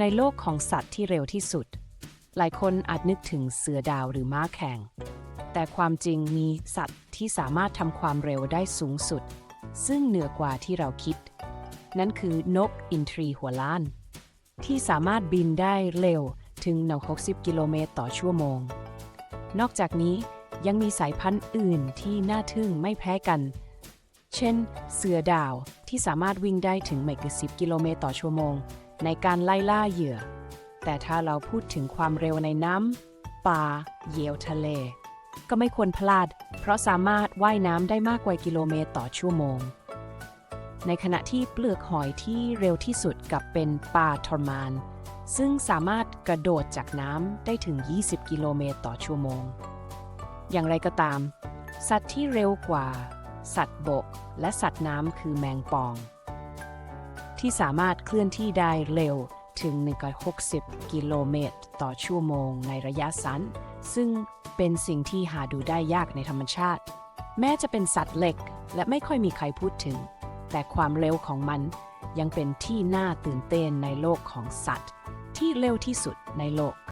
ในโลกของสัตว์ที่เร็วที่สุด หลายคนอาจนึกถึงเสือดาวหรือม้าแข่ง แต่ความจริงมีสัตว์ที่สามารถทำความเร็วได้สูงสุด ซึ่งเหนือกว่าที่เราคิด นั่นคือนกอินทรีหัวล้าน ที่สามารถบินได้เร็วถึง 160 กิโลเมตรต่อชั่วโมง นอกจากนี้ยังมีสายพันธุ์อื่นที่น่าทึ่งไม่แพ้กัน เช่น เสือดาวที่สามารถวิ่งได้ถึงไม่เกิน10 กิโลเมตรต่อชั่วโมง ในการไล่ล่าเหยื่อ แต่ถ้าเราพูดถึงความเร็วในน้ำป่าเหยี่ยวทะเล ก็ไม่ควรพลาด เพราะสามารถว่ายน้ำได้มากกว่ากิโลเมตรต่อชั่วโมง ในขณะที่เปลือกหอยที่เร็วที่สุดกับเป็นปลาทอร์มาน ซึ่งสามารถกระโดดจากน้ำได้ถึง 20 กิโลเมตรต่อชั่วโมง อย่างไรก็ตาม สัตว์ที่เร็วกว่า สัตว์บก และสัตว์น้ำคือแมงป่อง ที่สามารถเคลื่อนที่ได้เร็วถึง 160 กิโลเมตร ต่อชั่วโมงในระยะสั้น ซึ่งเป็นสิ่งที่หาดูได้ยากในธรรมชาติ แม้จะเป็นสัตว์เล็กและไม่ค่อยมีใครพูดถึง แต่ความเร็วของมันยังเป็นที่น่าตื่นเต้นในโลกของสัตว์ ที่เร็วที่สุดในโลก